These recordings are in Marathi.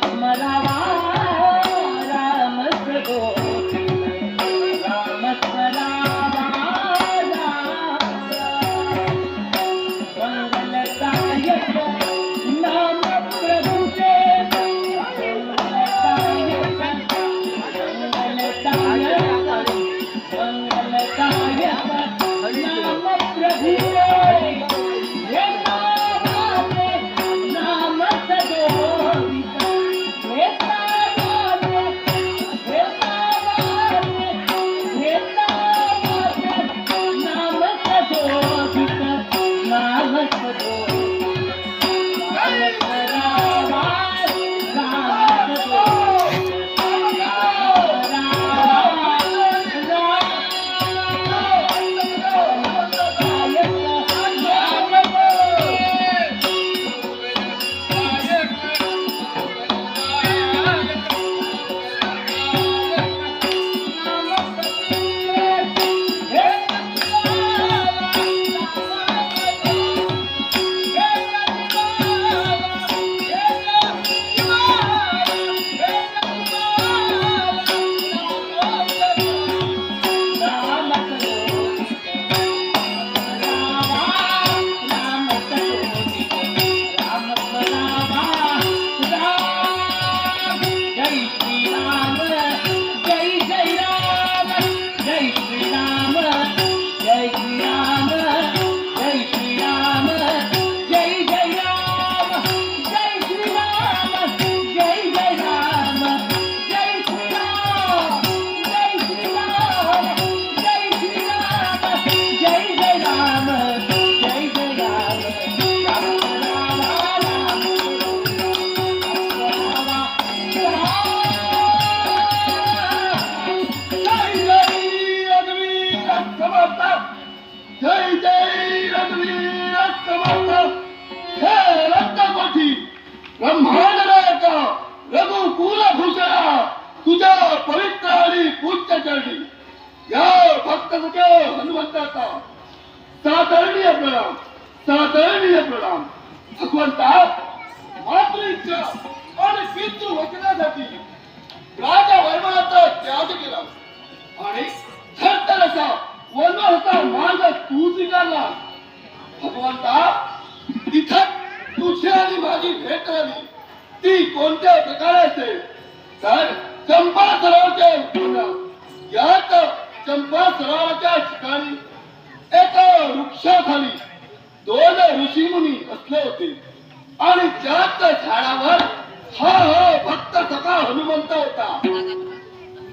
राम ब्रह्मांड नायक रघुकुल भूषण तुझ्या पवित्र आणि पूज्य चरणी. या भक्त तुझ्या हनुमंताचा सादरणीय प्रणाम सादरणीय प्रणाम. भगवंता मात्र इच्छा आणि पितृ वचनासाठी राजा वैभवाचा त्याग केला. आणि धर्तरसा वनवासाचा मार्ग तू स्वीकारला. भगवंता तिथं तुझी आणि माझी भेट आली ती कोणत्या प्रकारे असेल तर चंपा सरोवरच्या यात चंपा सरोवराच्या ठिकाणी एका वृक्षाखाली दोन ऋषीमुनी असले होते. आणि त्याच झाडावर हा हा भक्त सका हनुमंत होता.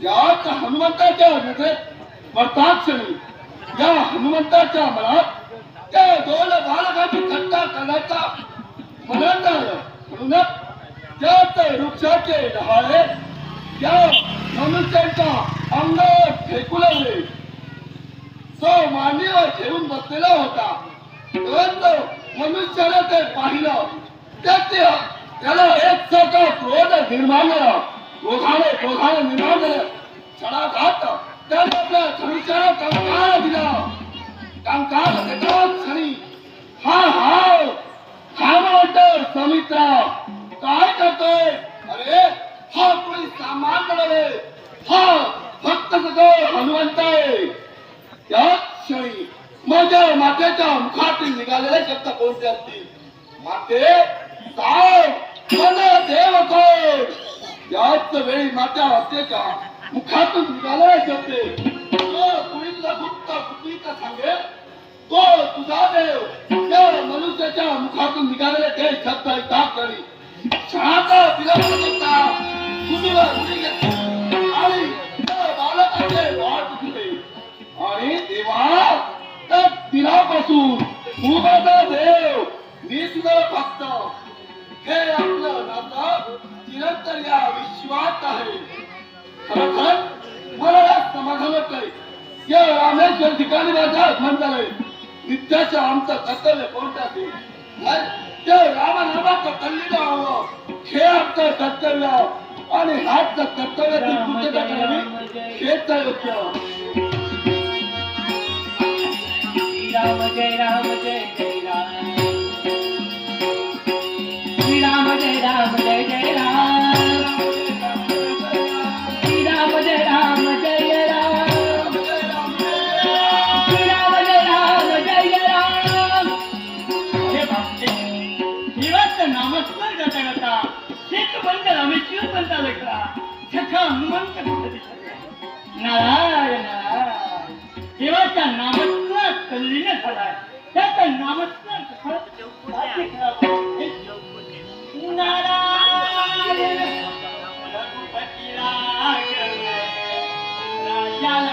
याच हनुमंताच्या नजरेत वर्ताक्षणी या हनुमंताच्या मनात त्या दोन बालकाची थट्टा करण्याचा मनात आलं म्हणूनच त्याच वृक्षाचे डहाळे त्या मनुष्यांच्या अंगावर फेकू लागले तो मांडीवर ठेवून बसलेला होता. परंतु मनुष्याने ते पाहिलं. त्याचे त्याला एक सारखा क्रोध निर्माण झाला. क्रोधाने क्रोधाने निर्माण झालं. छडा घात त्याने आपल्या धनुष्याला कंकाळ दिला. कंकाळ देतात क्षणी हा हा. समित्रा काय करतोय? अरे हा कोणी सामान्य नव्हे हा फक्त सगळं हनुमंत आहे त्याच क्षणी माझ्या मातेच्या मुखातून निघालेले शब्द कोणते असतील? माते काय मन देव कोण याच वेळी माझ्या मातेच्या मुखातून निघालेले शब्द. तो कुणी तुला गुप्त बुद्धीचा सांगेल? तो तुझा देव. त्या मनुष्याच्या मुखातून निघालेले ते शब्द ऐकतात करी क्षणाचा विलंब करता. तुम्ही उडी घेतली आणि त्या बालकाचे वाट दिले आणि देवा त्या दिनापासून तू देव मी तुझा भक्त. हे आपलं नातं निरंतर या विश्वात आहे. खरोखर मला समाधान वाटतंय या रामेश्वर ठिकाणी माझ्या आगमन झालंय नित्याचं आमचं कर्तव्य कोणतं त्या रामनामाचं कल्लीला हवं. हे आमचं कर्तव्य. आणि हाच करावी हेच योग्य राम जय राम जय जय राम. श्री राम जय राम जय. जय राम मिलना खड़ा है क्या कहीं नमस्कार तो खड़ा जो कुछ है जो कुछ है नारायण भगवती राघव राजा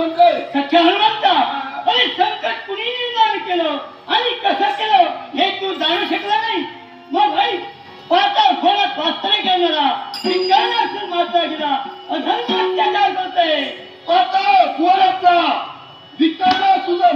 हनुमंत सख्या हनुमंत अरे संकट कुणी निर्माण केलं? आणि कसं केलं? हे तू जाणू शकला नाही. मग आई पाताळ खोळात वास्तविक घेणारा पिंगाला असेल माता गेला अधर्म अत्याचार करते पाताळ खोळाचा विकारा तुझा